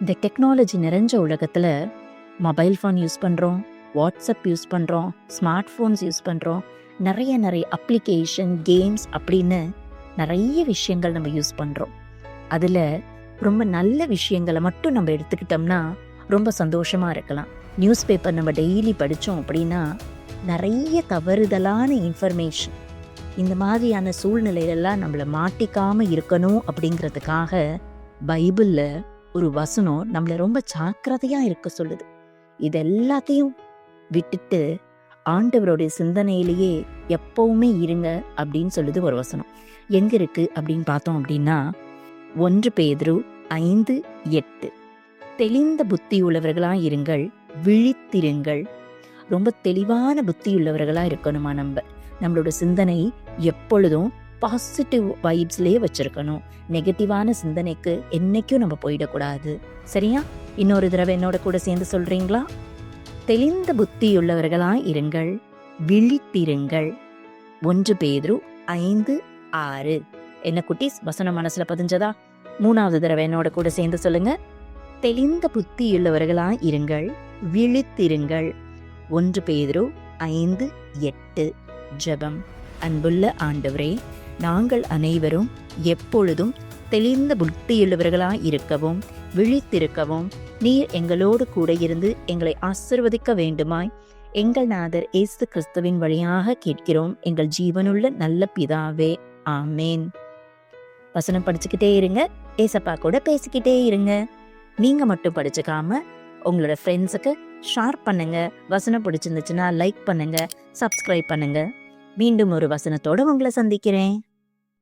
இந்த டெக்னாலஜி நிறைஞ்ச உலகத்தில் மொபைல் ஃபோன் யூஸ் பண்ணுறோம் வாட்ஸ்அப் யூஸ் பண்ணுறோம் ஸ்மார்ட் ஃபோன்ஸ் யூஸ் பண்ணுறோம் நிறைய நிறைய அப்ளிகேஷன் கேம்ஸ் அப்படின்னு நிறைய விஷயங்கள் நம்ம யூஸ் பண்ணுறோம் அதில் ரொம்ப நல்ல விஷயங்களை மட்டும் நம்ம எடுத்துக்கிட்டோம்னா ரொம்ப சந்தோஷமாக இருக்கலாம். நியூஸ் பேப்பர் நம்ம டெய்லி படித்தோம் அப்படின்னா நிறைய தவறுதலான இன்ஃபர்மேஷன் இந்த மாதிரியான சூழ்நிலையிலெல்லாம் நம்மளை மாட்டிக்காமல் இருக்கணும் அப்படிங்கிறதுக்காக பைபிளில் ஒரு வசனம் நம்மளை ரொம்ப ஜாக்கிரதையாக இருக்க சொல்லுது. இது எல்லாத்தையும் விட்டுட்டு ஆண்டவருடைய சிந்தனையிலேயே எப்பவுமே இருங்க அப்படின்னு சொல்லுது ஒரு வசனம். எங்க இருக்கு அப்படின்னு பார்த்தோம் அப்படின்னா ஒன்று பேதுரு ஐந்து எட்டு. தெளிந்த புத்தி உள்ளவர்களா இருங்கள் விழித்திருங்கள். ரொம்ப தெளிவான புத்தி உள்ளவர்களா இருக்கணுமா நம்ம? நம்மளோட சிந்தனை எப்பொழுதும் பாசிட்டிவ் வைப்ஸ்லேயே வச்சிருக்கணும். நெகட்டிவான சிந்தனைக்கு என்னைக்கும் நம்ம போயிடக்கூடாது. சரியா? இன்னொரு தடவை என்னோட கூட சேர்ந்து சொல்றீங்களா? தெளிந்த புத்தியுள்ளவர்களா இருங்கள். விழித்திருங்கள். ஒன்று பேரு ஐந்து ஆறு. என்ன குட்டீஸ்? வசனம் மனசுல பதிஞ்சதா? மூணாவது தடவை என்னோட கூட சேர்ந்து சொல்லுங்க. தெளிந்த புத்தியுள்ளவர்களா இருங்கள். விழித்திருங்கள். ஒன்று பேரு ஐந்து எட்டு. ஜெபம். அன்புள்ள ஆண்டவரே நாங்கள் அனைவரும் எப்பொழுதும் தெளிந்த புத்தியுள்ளவர்களாய் இருக்கவும் விழித்திருக்கவும் நீர் எங்களோடு கூட இருந்து எங்களை ஆசிர்வதிக்க வேண்டுமாய் எங்கள் நாதர் இயேசு கிறிஸ்துவின் வழியாக கேட்கிறோம். எங்கள் ஜீவனுள்ள நல்ல பிதாவே ஆமேன். வசனம் படிச்சுக்கிட்டே இருங்க. ஏசப்பா கூட பேசிக்கிட்டே இருங்க. நீங்க மட்டும் படிச்சுக்காம உங்களோட ஃப்ரெண்ட்ஸுக்கு ஷேர் பண்ணுங்க. வசனம் பிடிச்சிருந்துச்சுன்னா லைக் பண்ணுங்க சப்ஸ்கிரைப் பண்ணுங்க. மீண்டும் ஒரு வசனத்தோடு உங்களை சந்திக்கிறேன்.